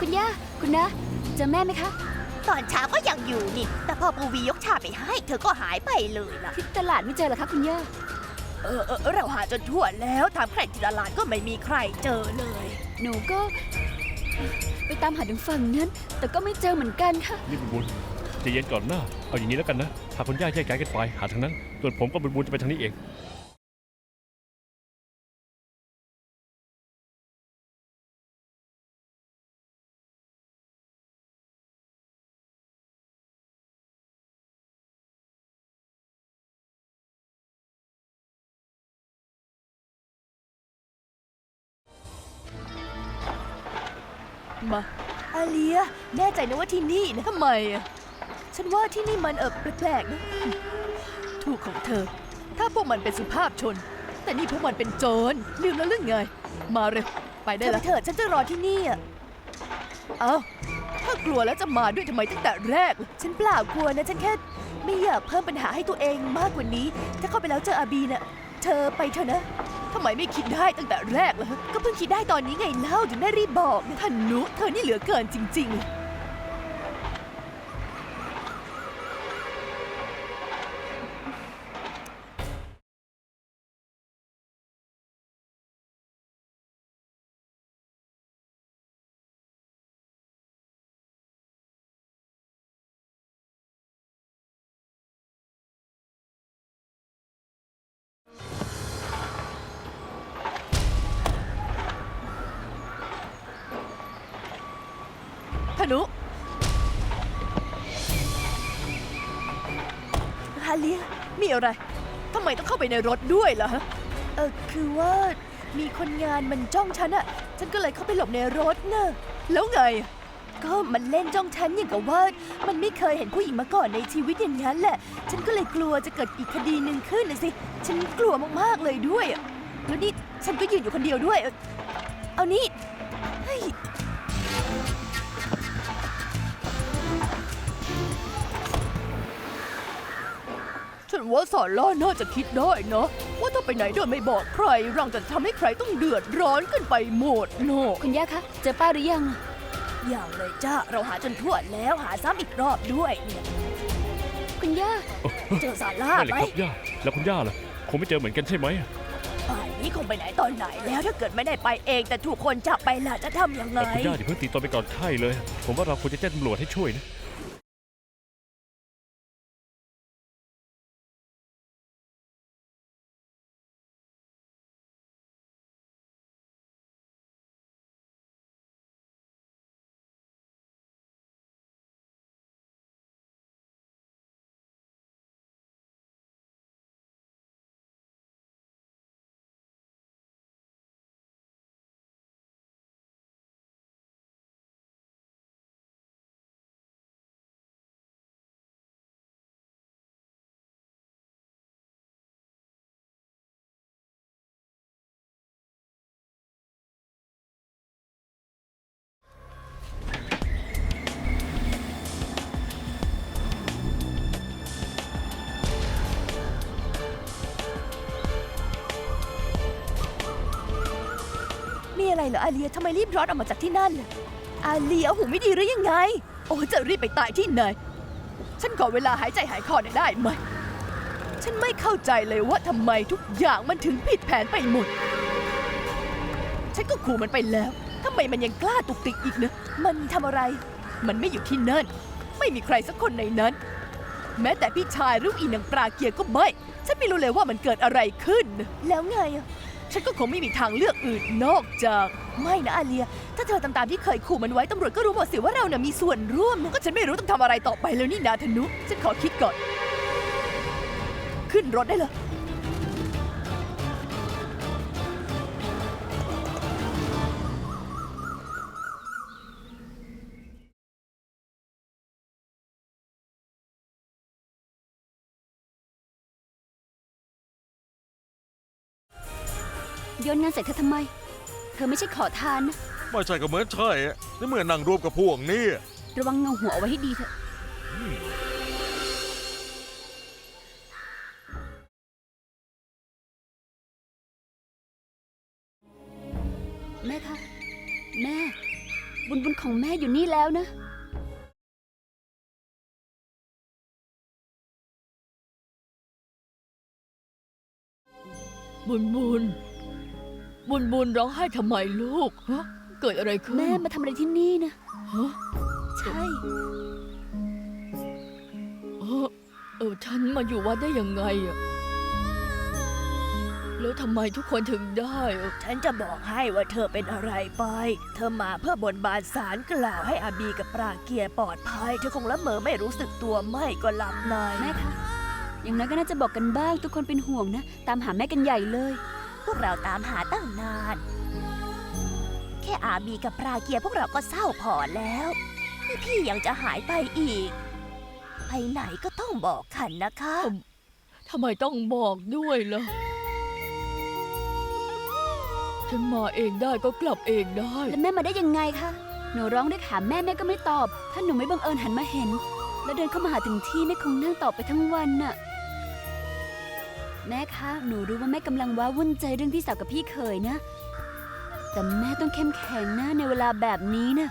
คุณย่า คุณนะเจอแม่ไหมคะ ตอนเช้าก็ยังอยู่นี่ แต่พอปูวียกชาไปให้ เธอก็หายไปเลยล่ะ ที่ตลาดไม่เจอเหรอคะคุณย่า เออเออเราหาจนทั่วแล้วถามใครที่ตลาดก็ไม่มีใครเจอเลย หนูก็ ไปตามหาถึงฝั่งนั้น แต่ก็ไม่เจอเหมือนกันค่ะ นี่บุญบุญใจะเย็นก่อนหน้าเอาอย่างนี้แล้วกันนะพาคุณย่าแยกย้ายกันไปหาทางนั้น ส่วนผมกับบุญบุญจะไปทางนี้เอง มา อาเลีย แน่ใจนะว่าที่นี่นะทำไมอะฉันว่าที่นี่มันเออแปลกๆนะ ถูกของเธอ ถ้าพวกมันเป็นสุภาพชน แต่นี่พวกมันเป็นโจรลืมแล้วเรื่องไง มาเร็ว ไปได้แล้ว เถอะฉันจะรอที่นี่อะเอ้า ถ้ากลัวแล้วจะมาด้วยทำไมตั้งแต่แรกล่ะฉันเปล่ากลัวนะ ฉันแค่ไม่อยากเพิ่มปัญหาให้ตัวเองมากกว่านี้ ถ้าเข้าไปแล้วเจออาบีน่ะ เธอไปเถอะนะ ทำไมไม่คิดได้ตั้งแต่แรกล่ะก็เพิ่งคิดได้ตอนนี้ไงเล่าถึงได้รีบบอกนะท่านนุเธอนี่เหลือเกินจริง ๆ นุฮาเลียมีอะไรทำไมต้องเข้าไปในรถด้วยล่ะฮะเออคือว่ามีคนงานมันจ้องฉันอะฉันก็เลยเข้าไปหลบในรถนะแล้วไง ก็มันเล่นจ้องฉันอย่างกับว่า มันไม่เคยเห็นผู้หญิงมาก่อนในชีวิตอย่างนั้นแหละ ฉันก็เลยกลัวจะเกิดอีกคดีหนึ่งขึ้นนะสิ ฉันกลัวมากๆเลยด้วยอะแล้วนี่ฉันก็ยืนอยู่คนเดียวด้วย เออเอานี่ นว่าซาร่าน่าจะคิดได้นะ ว่าถ้าไปไหนโดยไม่บอกใครเราจะทำให้ใครต้องเดือดร้อนกันไปหมดเนอะคุณย่าคะเจอป้าหรือยัง อย่างเลยจ้าเราหาจนทั่วแล้วหาซ้ำอีกรอบด้วยเนี่ยคุณย่า เจอซาร่าไม่เลยไหมครับย่า แล้วคุณย่าล่ะ คงไม่เจอเหมือนกันใช่ไหม ป่านนี้คงไปไหนตอนไหนแล้วถ้าเกิดไม่ได้ไปเอง แต่ถูกคนจับไปล่ะจะทำยังไง แต่คุณย่าอย่าเพิ่งตีตัวไปก่อนไข้เลย ผมว่าเราควรจะแจ้งตำรวจให้ช่วยนะ อะไรเหรออาเลียทำไมรีบร้อนออกมาจากที่นั่นล่ะอาเลียหูไม่ดีหรือยังไง โอ้จะรีบไปตายที่ไหน ฉันขอเวลาหายใจหายคอหน่อยได้ไหม ฉันไม่เข้าใจเลยว่าทำไมทุกอย่างมันถึงผิดแผนไปหมด ฉันก็ขู่มันไปแล้วทำไมมันยังกล้าตุกติกอีกนะมันทำอะไร มันไม่อยู่ที่นั่น ไม่มีใครสักคนในนั้น แม้แต่พี่ชายหรืออีนางปลาเกียร์ก็ไม่ ฉันไม่รู้เลยว่ามันเกิดอะไรขึ้น แล้วไงอะ ฉันก็คงไม่มีทางเลือกอื่นนอกจาก ไม่นะอาเลีย ถ้าเธอทำตามที่เคยขู่มันไว้ตำรวจก็รู้หมดสิว่าเราเนี่ยมีส่วนร่วมก็ฉันไม่รู้ต้องทำอะไรต่อไปแล้วนี่นาธนุ ฉันขอคิดก่อน ขึ้นรถได้เลย โยนเงินใส่เธอทำไม เธอไม่ใช่ขอทานนะ ไม่ใช่ก็เหมือนใช่อะนี่เมื่อนั่งรวมกับพวกนี้ระวังเงาหัวเอาไว้ให้ดีเถอะแม่คะ แม่ บุญบุญของแม่อยู่นี่แล้วนะ บุญบุญ บุญบุญร้องไห้ทำไมลูกฮะเกิดอะไรขึ้น แม่มาทำอะไรที่นี่นะฮะ ใช่ เออเออฉันมาอยู่วัดได้ยังไงอะแล้วทำไมทุกคนถึงได้อะฉันจะบอกให้ว่าเธอเป็นอะไรไป เธอมาเพื่อบนบานสารกล่าวให้อาบีกับปราเกียร์ปลอดภัย เธอคงละเมอไม่รู้สึกตัวไม่ก็หลับใน แม่คะ อย่างน้อยก็น่าจะบอกกันบ้าง ทุกคนเป็นห่วงนะ ตามหาแม่กันใหญ่เลยพ วกเราตามหาตั้งนาน แค่อาบีกับปราเกียร์พวกเราก็เศร้าพอแล้วนี่พี่ยังจะหายไปอีก ไปไหนก็ต้องบอกขันนะคะ ทำไมต้องบอกด้วยล่ะ ฉันมาเองได้ก็กลับเองได้ แล้วแม่มาได้ยังไงคะ หนูร้องเรียกหาแม่แม่ก็ไม่ตอบ ถ้าหนูไม่บังเอิญหันมาเห็น แล้วเดินเข้ามาหาถึงที่แม่คงนั่งตอบไปทั้งวันน่ะ แม่คะ หนูรู้ว่าแม่กำลังว้าวุ่นใจเรื่องพี่สาวกับพี่เขยนะ แต่แม่ต้องเข้มแข็งนะในเวลาแบบนี้นะ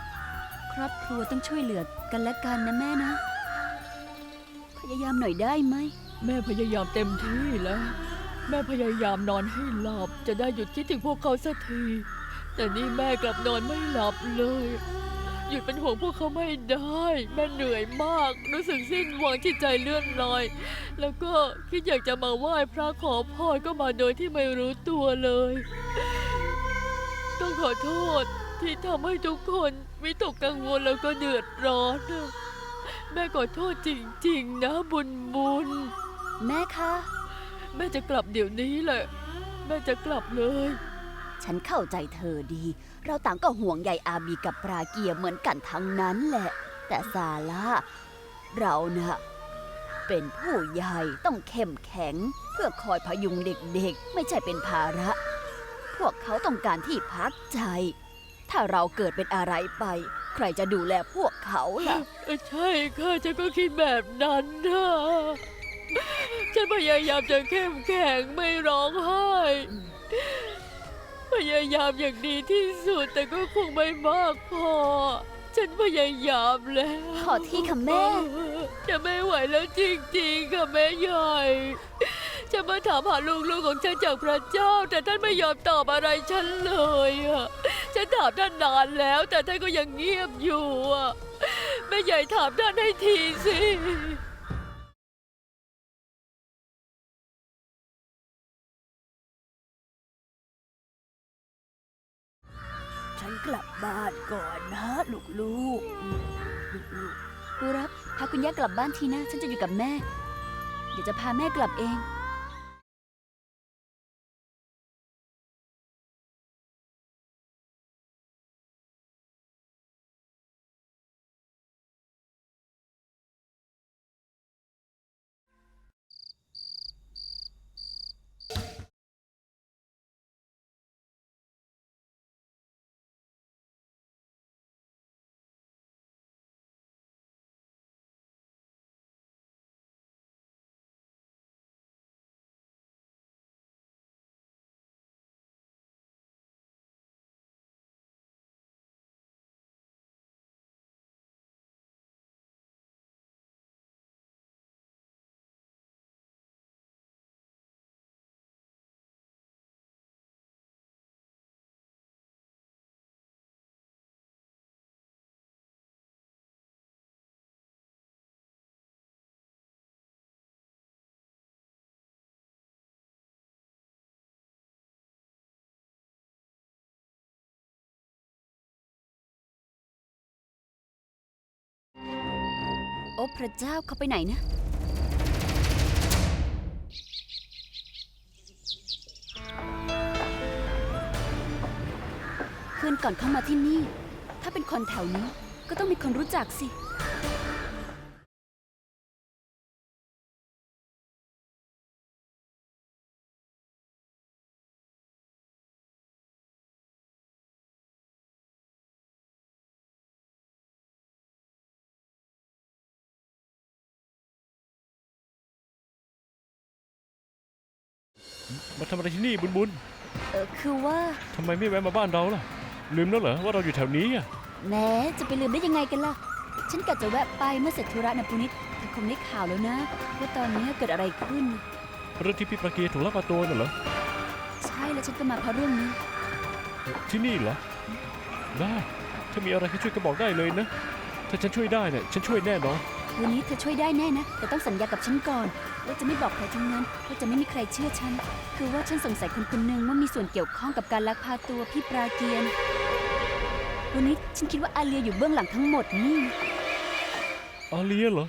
ครอบครัวต้องช่วยเหลือกันและกันนะแม่นะ พยายามหน่อยได้ไหม แม่พยายามเต็มที่แล้ว แม่พยายามนอนให้หลับ จะได้หยุดคิดถึงพวกเขาสักที แต่นี่แม่กลับนอนไม่หลับเลย หยุดเป็นห่วงพวกเขาไม่ได้ แม่เหนื่อยมาก รู้สึกสิ้นหวังที่ใจเลื่อนลอย แล้วก็คิดอยากจะมาไหว้พระขอพรก็มาโดยที่ไม่รู้ตัวเลย ต้องขอโทษที่ทำให้ทุกคนวิตกกังวลแล้วก็เดือดร้อนนะแม่ขอโทษจริง ๆ นะบุญบุญ แม่คะ แม่จะกลับเดี๋ยวนี้แหละ แม่จะกลับเลย ฉันเข้าใจเธอดี เราต่างก็ห่วงใยอาบีกับปราเกียเหมือนกันทั้งนั้นแหละ แต่ซาร่าเรานะเป็นผู้ใหญ่ต้องเข้มแข็ง เพื่อคอยพยุงเด็กๆ ไม่ใช่เป็นภาระ พวกเขาต้องการที่พักใจ ถ้าเราเกิดเป็นอะไรไป ใครจะดูแลพวกเขาล่ะ ใช่ค่ะฉันก็คิดแบบนั้นนะฉันพยายามจะเข้มแข็งไม่ร้องไห้ พยายามอย่างดีที่สุดแต่ก็คงไม่มากพอ ฉันพยายามแล้วขอที่ค่ะแม่ จะไม่ไหวแล้วจริงๆค่ะแม่ใหญ่จะมาถามหาลูกๆของฉันจากพระเจ้า แต่ท่านไม่ยอมตอบอะไรฉันเลยอะฉันถามท่านนานแล้ว แต่ท่านก็ยังเงียบอยู่อะแม่ใหญ่ถามท่านให้ทีสิ กลับบ้านก่อนนะลูกๆลูกปูรับพาคุณย่ากลับบ้านทีนะ ฉันจะอยู่กับแม่ เดี๋ยวจะพาแม่กลับเอง โอ้พระเจ้าเขาไปไหนนะ คืนก่อนเข้ามาที่นี่ ถ้าเป็นคนแถวนี้ก็ต้องมีคนรู้จักสิ มาทำอะไรที่นี่บุญบุญเออคือว่าทำไมไม่แวะมาบ้านเราล่ะ ลืมแล้วเหรอว่าเราอยู่แถวนี้อะแหม้จะไปลืมได้ยังไงกันล่ะ ฉันกะจะแวะไปเมื่อเสร็จธุระนะปุนิดเธอคงได้ข่าวแล้วนะ ว่าตอนนี้เกิดอะไรขึ้น เรื่องที่พี่ประเกียร์ถูกลักพาตัวน่ะเหรอ ใช่แล้วฉันก็มาเพราะเรื่องนี้ ที่นี่เหรอ ได้ ถ้ามีอะไรให้ช่วยก็บอกได้เลยนะ ถ้าฉันช่วยได้เนี่ยฉันช่วยแน่นอน วันนี้เธอช่วยได้แน่นะ แต่ต้องสัญญากับฉันก่อน ว่าจะไม่บอกใครทั้งนั้น ว่าจะไม่มีใครเชื่อฉัน คือว่าฉันสงสัยคนคนหนึ่งว่ามีส่วนเกี่ยวข้องกับการลักพาตัวพี่ปราเกียน วันนี้ฉันคิดว่าอาเลียอยู่เบื้องหลังทั้งหมดนี่อาเลียเหรอ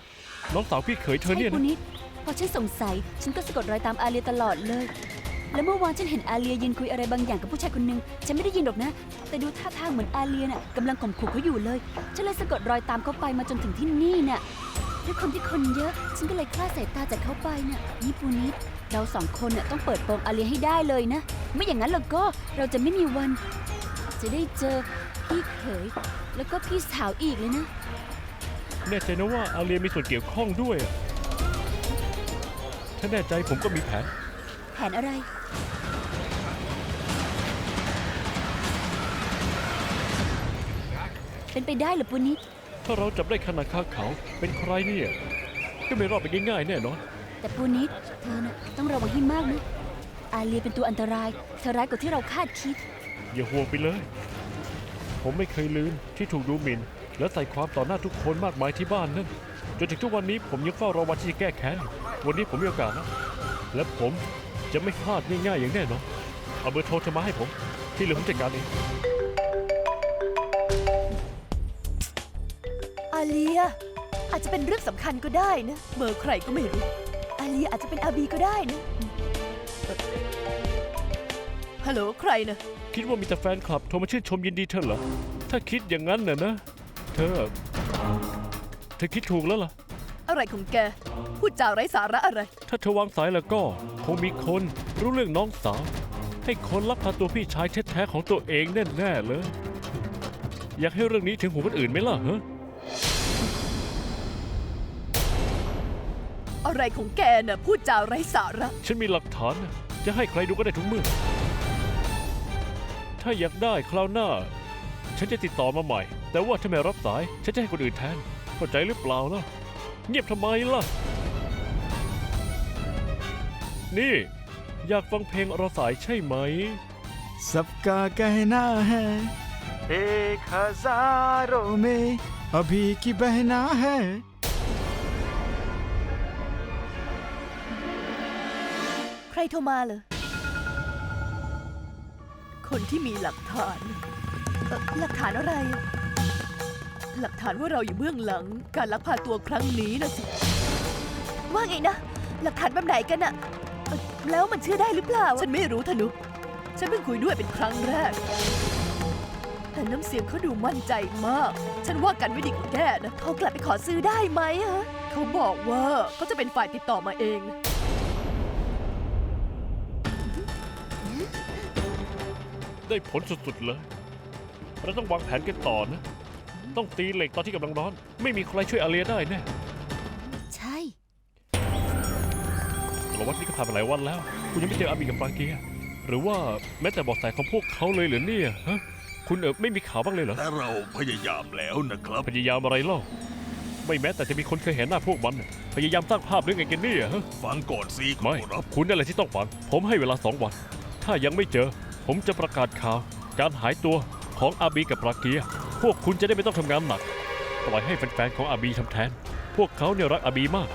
น้องสาวพี่เขยเธอเนี่ยใช่นะปุนิดพอฉันสงสัย ฉันก็สะกดรอยตามอาเลียตลอดเลย แล้วเมื่อวานฉันเห็นอาเลียยืนคุยอะไรบางอย่างกับผู้ชายคนหนึ่งฉันไม่ได้ยินหรอกนะ แต่ดูท่าทางเหมือนอาเลียน่ะกำลังข่มขู่เขาอยู่เลย ฉันเลยสะกดรอยตามเขาไปมาจนถึงที่นี่น่ะด้วยความที่คนเยอะ ฉันก็เลยคลาดสายตาจากเขาไปน่ะนี่ปูนิดเราสองคนน่ะต้องเปิดโปงอาเลียให้ได้เลยนะ ไม่อย่างนั้นแล้วก็เราจะไม่มีวัน จะได้เจอพี่เขยแล้วก็พี่สาวอีกเลยนะ แน่ใจนะว่าอาเลียมีส่วนเกี่ยวข้องด้วยอะถ้าแน่ใจผมก็มีแผน แผนอะไร เป็นไปได้เหรือปูนิดถ้าเราจับได้ขนาดข้าเขาเป็นใครเนี่ย ก็ไม่รอดไปง่ายๆแน่นอน แต่ปูนิดเธอน่ะต้องระวังให้มากนะอาเลียเป็นตัวอันตรายเธอร้ายกว่าที่เราคาดคิด อย่าห่วงไปเลย ผมไม่เคยลืมที่ถูกดูหมิ่น และใส่ความต่อหน้าทุกคนมากมายที่บ้านนั่นจนถึงทุกวันนี้ผมยังเฝ้ารอวันที่จะแก้แค้น วันนี้ผมมีโอกาสแล้วและผม จะไม่พลาดง่ายๆอย่างแน่นอนเอาเบอร์โทรเธอมาให้ผม ที่เหลือผมจัดการเอง อาเลีย อาจจะเป็นเรื่องสำคัญก็ได้นะ เบอร์ใครก็ไม่รู้ อาเลียอาจจะเป็นอาบีก็ได้นะเอ่อฮัลโหลใครนะ คิดว่ามีแต่แฟนคลับโทรมาชื่นชมยินดีเธอเหรอ ถ้าคิดอย่างนั้นน่ะนะ เธอ เธอคิดถูกแล้วล่ะ อะไรของแก พูดจาไร้สาระอะไร ถ้าเธอวางสายแล้วก็คงมีคนรู้เรื่องน้องสาว ให้คนลักพาตัวพี่ชายแท้ๆของตัวเองแน่ๆเลย อยากให้เรื่องนี้ถึงหูคนอื่นไหมล่ะฮะอะไรของแกน่ะพูดจาไร้สาระ ฉันมีหลักฐานนะจะให้ใครดูก็ได้ทุกเมื่อ ถ้าอยากได้คราวหน้า ฉันจะติดต่อมาใหม่ แต่ว่าถ้าไม่รับสาย ฉันจะให้คนอื่นแทน เข้าใจหรือเปล่าล่ะ เงียบทำไมล่ะ นี่ อยากฟังเพลงรอสายใช่ไหม सबका कहना है एक हजारों में अभी की बहना है ใครโทรมาเลยคนที่มีหลักฐานเอ่อหลักฐานอะไร หลักฐานว่าเราอยู่เบื้องหลัง การลักพาตัวครั้งนี้นะสิ ว่าไงนะ หลักฐานแบบไหนกันอะเอ่อแล้วมันเชื่อได้หรือเปล่า ฉันไม่รู้ธนุฉันเพิ่งคุยด้วยเป็นครั้งแรก แต่น้ำเสียงเขาดูมั่นใจมาก ฉันว่ากันไม่ดีกว่าแกนะ เขากลับไปขอซื้อได้ไหมฮะ เขาบอกว่าเขาจะเป็นฝ่ายติดต่อมาเอง ได้ผลสุดๆเลย เราต้องวางแผนกันต่อนะ ต้องตีเหล็กตอนที่กำลังร้อน ไม่มีใครช่วยอาเลียได้แน่ใช่ สารวัตรนี่ก็ผ่านมาหลายวันแล้ว คุณยังไม่เจออาบีกับปราเกีย หรือว่าแม้แต่เบอกแสของพวกเขาเลยเหรือเนี่ยฮะคุณเออไม่มีข่าวบ้างเลยเหรอ แต่เราพยายามแล้วนะครับ พยายามอะไรเล่า ไม่แม้แต่จะมีคนเคยเห็นหน้าพวกมันพยายามสร้างภาพหรือไงกันเนี่ยฮะ ฟังก่อนสิขอไม่ รับ คุณนั่นแหละที่ต้องฟังผมให้เวลาสองวัน ถ้ายังไม่เจอ ผมจะประกาศข่าว การหายตัว ของอาบีกับปราเกีย พวกคุณจะได้ไม่ต้องทำงานหนัก ปล่อยให้แฟนๆของอาบีทำแทน พวกเขาเนี่ยรักอาบีมาก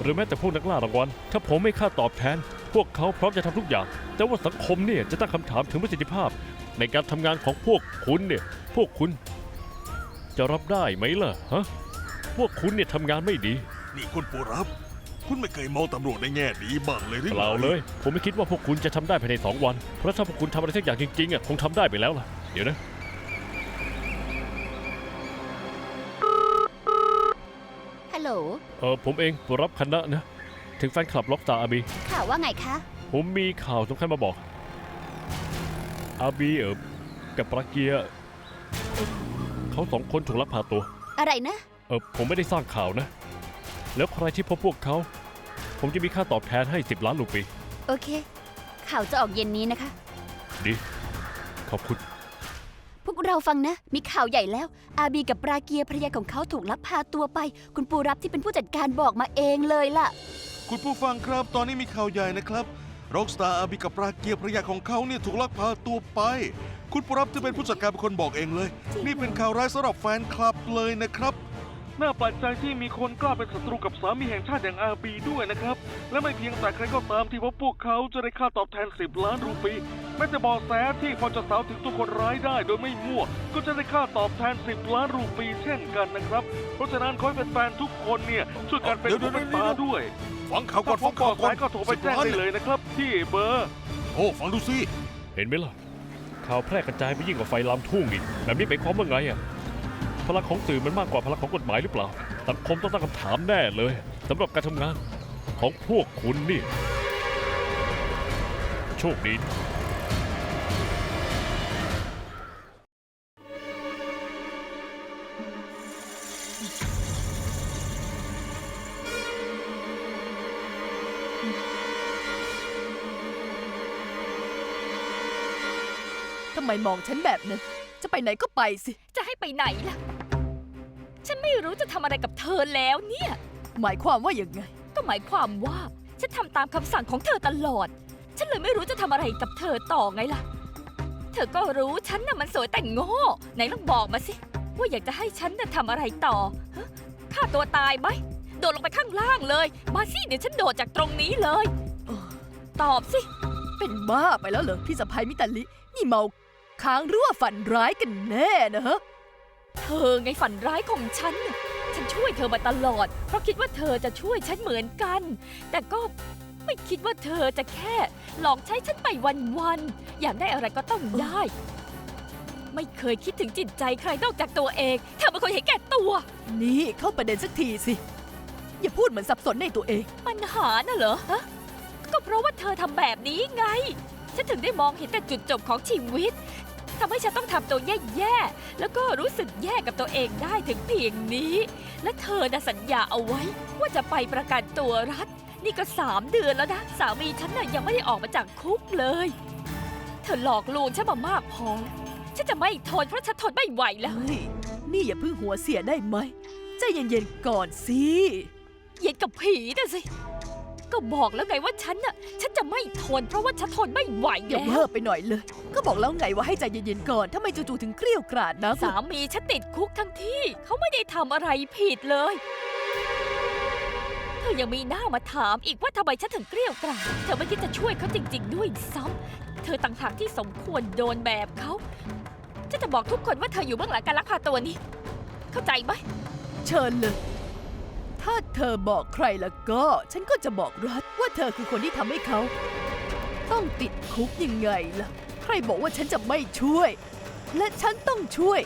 หรือแม้แต่พวกนักล่ารางวัล ถ้าผมไม่ค่าตอบแทน พวกเขาพร้อมจะทำทุกอย่าง แต่ว่าสังคมเนี่ยจะตั้งคำถามถึงประสิทธิภาพ ในการทำงานของพวกคุณเนี่ย พวกคุณ จะรับได้ไหมล่ะฮะ พวกคุณเนี่ยทำงานไม่ดี นี่คุณปูรับ คุณไม่เคยมองตำรวจในแง่ดีบ้างเลยหรือเปไงล่าเลย ผมไม่คิดว่าพวกคุณจะทำได้ภายใน 2 วัน เพราะถ้าพวกคุณทำอะไรสักอย่างจริงๆอะคงทำได้ไปแล้วล่ะ เดี๋ยวนะ ลโหลเออผมเองผู้รับคณะนะ ถึงแฟนคลับล็อกตาอาบี ข่าวว่าไงคะ ผมมีข่าวสำคัญมาบอก อาบีเออกับปราเกียเอ่อเขาสองคนถูกลักพาตัว อะไรนะ เออผมไม่ได้สร้างข่าวนะ แล้วใครที่พบพวกเขา ผมจะมีค่าตอบแทนให้ 10 ล้านลูปี โอเค ข่าวจะออกเย็นนี้นะคะ ดี ขอบคุณ พวกวกเราฟังนะ มีข่าวใหญ่แล้ว อาบีกับปราเกียภรรยาของเขาถูกลักพาตัวไป คุณปูรับที่เป็นผู้จัดการบอกมาเองเลยล่ะ คุณผู้ฟังครับตอนนี้มีข่าวใหญ่นะครับร็อกสตาร์อาบิกับปราเกียร์ภรรยาของเขาเนี่ยถูกลักพาตัวไป คุณปุรับที่เป็นผู้จัดการเป็นคนบอกเองเลย นี่เป็นข่าวร้ายสำหรับแฟนคลับเลยนะครับ น่าแปลกใจที่มีคนกล้าเป็นศัตรูกับสามีแห่งชาติอย่างอาบีด้วยนะครับ และไม่เพียงแต่ใครก็ตามที่ว่าพวกเขาจะได้ค่าตอบแทน 10 ล้านรูปีแม้แต่บอแสที่พอจะสาวถึงตัวคนร้ายได้โดยไม่มั่ว ก็จะได้ค่าตอบแทน 10 ล้านรูปีเช่นกันนะครับ เพราะฉะนั้นขอให้แฟนๆทุกคนเนี่ยช่วยกันเป็นเดี๋ยวหูเดี๋ยวเป็นตาเดี๋ยวด้วยฟังข่าวก่อถ้านพฟับงบอข่าวแสก่อนก็โทรไปแจ้งได้เลยนะครับ ที่เบอร์ โอ้ฟังดูสิเห็นไหมล่ะข่าวแพร่กระจายไปยิ่งกว่าไฟลามทุ่งอีกแบบนี้หมายความว่าไงอะ พลังของสื่อมันมากกว่าพลังของกฎหมายหรือเปล่า สังคมต้องตั้งคำถามแน่เลยสำหรับการทำงานของพวกคุณนี่ โชคดีทำไมมองฉันแบบนั้น จะไปไหนก็ไปสิ จะให้ ไปไหนล่ะ ฉันไม่รู้จะทำอะไรกับเธอแล้วเนี่ย หมายความว่าอย่างไง ก็หมายความว่า ฉันทำตามคำสั่งของเธอตลอด ฉันเลยไม่รู้จะทำอะไรกับเธอต่อไงล่ะ เธอก็รู้ฉันน่ะมันสวยแต่งโง่ไหนลองบอกมาสิ ว่าอยากจะให้ฉันน่ะทำอะไรต่อฮะฆ่าตัวตายไหมโดดลงไปข้างล่างเลย มาสิเดี๋ยวฉันโดดจากตรงนี้เลยเออตอบสิ เป็นบ้าไปแล้วเหรอพี่สะพ้ยมิตาลิ นี่เมาค้างหรือว่าฝันร้ายกันแน่นะฮะ เธอไงฝันร้ายของฉันน่ะฉันช่วยเธอมาตลอด เพราะคิดว่าเธอจะช่วยฉันเหมือนกัน แต่ก็ไม่คิดว่าเธอจะแค่ หลอกใช้ฉันไปวันๆ อยากได้อะไรก็ต้องได้ ไม่เคยคิดถึงจิตใจใครนอกจากตัวเอง เธอเป็นคนเห็นแก่ตัว นี่เข้าประเด็นสักทีสิ อย่าพูดเหมือนสับสนในตัวเอง ปัญหาน่ะเหรอฮะก็เพราะว่าเธอทำแบบนี้ไง ฉันถึงได้มองเห็นแต่จุดจบของชีวิต ทำให้ฉันต้องทำตัวแย่ๆ แล้วก็รู้สึกแย่กับตัวเองได้ถึงเพียงนี้ และเธอน่ะสัญญาเอาไว้ ว่าจะไปประกันตัวรัฐ นี่ก็สามเดือนแล้วนะ สามีฉันน่ะยังไม่ได้ออกมาจากคุกเลย เธอหลอกลวงฉันมามากพอแล้วฉันจะไม่ทนเพราะฉันทนไม่ไหวแล้วเฮ้ยนี่อย่าเพิ่งหัวเสียได้ไหม ใจเย็นๆก่อนสิ เย็นกับผีน่ะสิ ก็บอกแล้วไงว่าฉันน่ะ ฉันจะไม่ทน เพราะว่าฉันทนไม่ไหวอย่าแล้วเพิ่มไปหน่อยเลย ก็บอกแล้วไงว่าให้ใจเย็นๆก่อนทำไมจู่ๆถึงเกลี้ยวกราดนะสามีฉันติดคุกทั้งที่ เขาไม่ได้ทำอะไรผิดเลย เธอยังมีหน้ามาถามอีกว่าทำไมฉันถึงเกลี้ยวกราดเธอไม่คิดจะช่วยเขาจริง ๆ ด้วยซ้ำเธอต่างหากที่สมควรโดนแบบเขาฉันจะบอกทุกคนว่าเธออยู่เบื้องหลังการลักพาตัวนี้ เข้าใจไหม เชิญเลย ถ้าเธอบอกใครแล้วก็ ฉันก็จะบอกรัฐว่าเธอคือคนที่ทำให้เขา ต้องติดคุกยังไงล่ะ ใครบอกว่าฉันจะไม่ช่วย และฉันต้องช่วย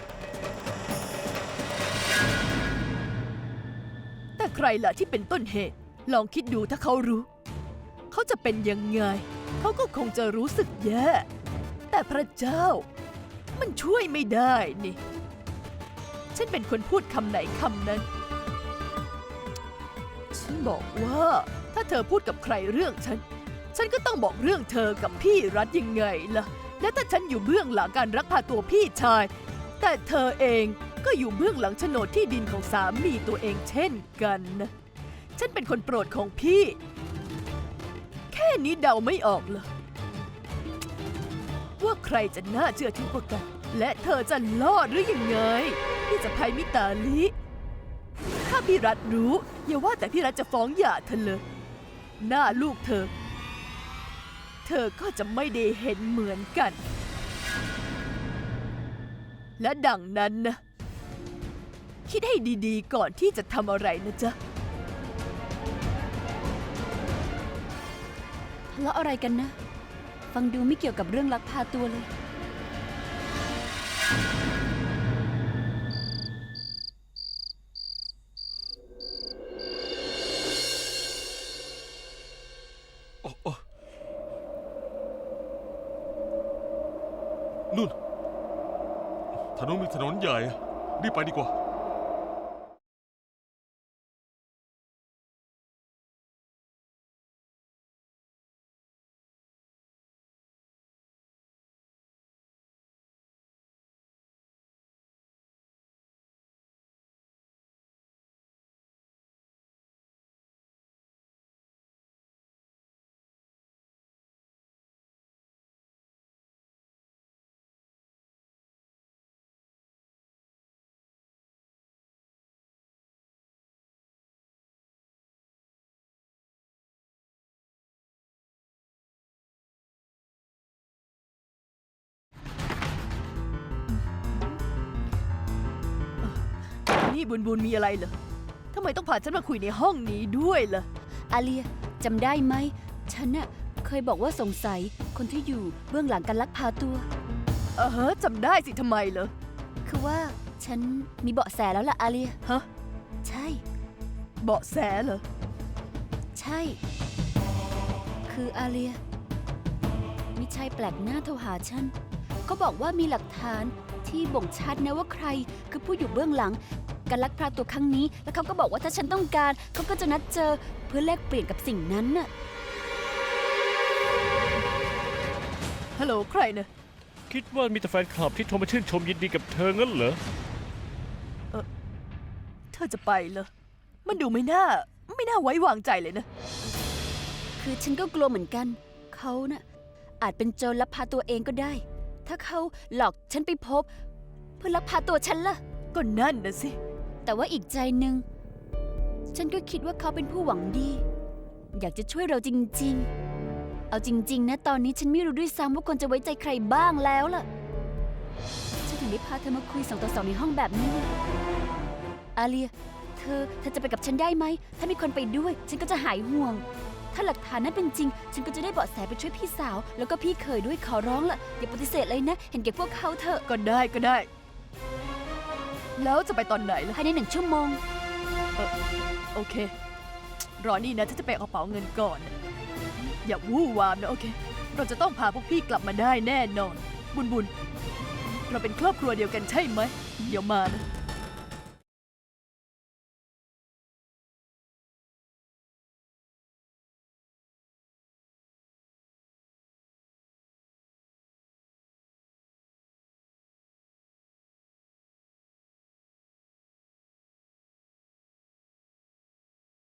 แต่ใครล่ะที่เป็นต้นเหตุ ลองคิดดูถ้าเขารู้ เขาจะเป็นยังไง เขาก็คงจะรู้สึกแย่ แต่พระเจ้า มันช่วยไม่ได้นี่ ฉันเป็นคนพูดคำไหนคำนั้น ฉันบอกว่า ถ้าเธอพูดกับใครเรื่องฉัน ฉันก็ต้องบอกเรื่องเธอกับพี่รัฐยังไงล่ะ และถ้าฉันอยู่เบื้องหลังการรักพาตัวพี่ชาย แต่เธอเองก็อยู่เบื้องหลังโฉนดที่ดินของสามีตัวเองเช่นกันนะฉันเป็นคนโปรดของพี่ แค่นี้เดาไม่ออกเหรอว่าใครจะน่าเชื่อถือกว่ากัน และเธอจะรอดหรือยังไงพี่จะภัยมิตาลิ ถ้าพี่รัฐรู้ อย่าว่าแต่พี่รัฐจะฟ้องหย่าเธอเลย หน้าลูกเธอ เธอก็จะไม่ได้เห็นเหมือนกัน และดังนั้นนะคิดให้ดีๆ ก่อนที่จะทำอะไรนะจ๊ะทะเลาะอะไรกันนะ ฟังดูไม่เกี่ยวกับเรื่องลักพาตัวเลย รีบไปดีกว่า นี่บุญบุญมีอะไรเหรอทำไมต้องพาฉันมาคุยในห้องนี้ด้วยล่ะ อาเลียจำได้ไหม ฉันน่ะเคยบอกว่าสงสัยคนที่อยู่เบื้องหลังการลักพาตัว เออฮะจำได้สิทำไมเหรอ คือว่าฉันมีเบาะแสแล้วล่ะอาเลีย ฮะ ใช่ เบาะแสเหรอ ใช่ คืออาเลียมิชายแปลกหน้าโทรหาฉัน ก็บอกว่ามีหลักฐานที่บ่งชัดนะว่าใครคือผู้อยู่เบื้องหลัง การลักพาตัวครั้งนี้ แล้วเขาก็บอกว่าถ้าฉันต้องการ เขาก็จะนัดเจอเพื่อแลกเปลี่ยนกับสิ่งนั้นน่ะ ฮัลโหลใครนะคิดว่ามีแต่แฟนคลับที่โทรมาชื่นชมยินดีกับเธองั้นเหรอ เธอจะไปเหรอ มันดูไม่น่า ไม่น่าไว้วางใจเลยนะ คือฉันก็กลัวเหมือนกัน เขาน่ะอาจเป็นโจรลักพาตัวเองก็ได้ ถ้าเขาหลอกฉันไปพบ เพื่อลักพาตัวฉันล่ะ ก็นั่นนะสิ แต่ว่าอีกใจหนึ่ง ฉันก็คิดว่าเขาเป็นผู้หวังดี อยากจะช่วยเราจริง ๆ เอาจริง ๆ นะตอนนี้ฉันไม่รู้ด้วยซ้ำว่าควรจะไว้ใจใครบ้างแล้วล่ะ ฉันถึงได้พาเธอมาคุยสองต่อสองในห้องแบบนี้อาเลีย เธอเธอจะไปกับฉันได้ไหม ถ้ามีคนไปด้วย ฉันก็จะหายห่วง ถ้าหลักฐานนั้นเป็นจริง ฉันก็จะได้เบาะแสไปช่วยพี่สาว แล้วก็พี่เคยด้วยขอร้องล่ะอย่าปฏิเสธเลยนะ เห็นแก่พวกเขาเถอะ ก็ได้ก็ได้ แล้วจะไปตอนไหนล่ะภายในหนึ่งชั่วโมง โอเค รอนี่นะฉันจะไปเอากระเป๋าเงินก่อนนะอย่าวู่วามนะโอเค เราจะต้องพาพวกพี่กลับมาได้แน่นอน บุญบุญ เราเป็นครอบครัวเดียวกันใช่ไหม เดี๋ยวมานะ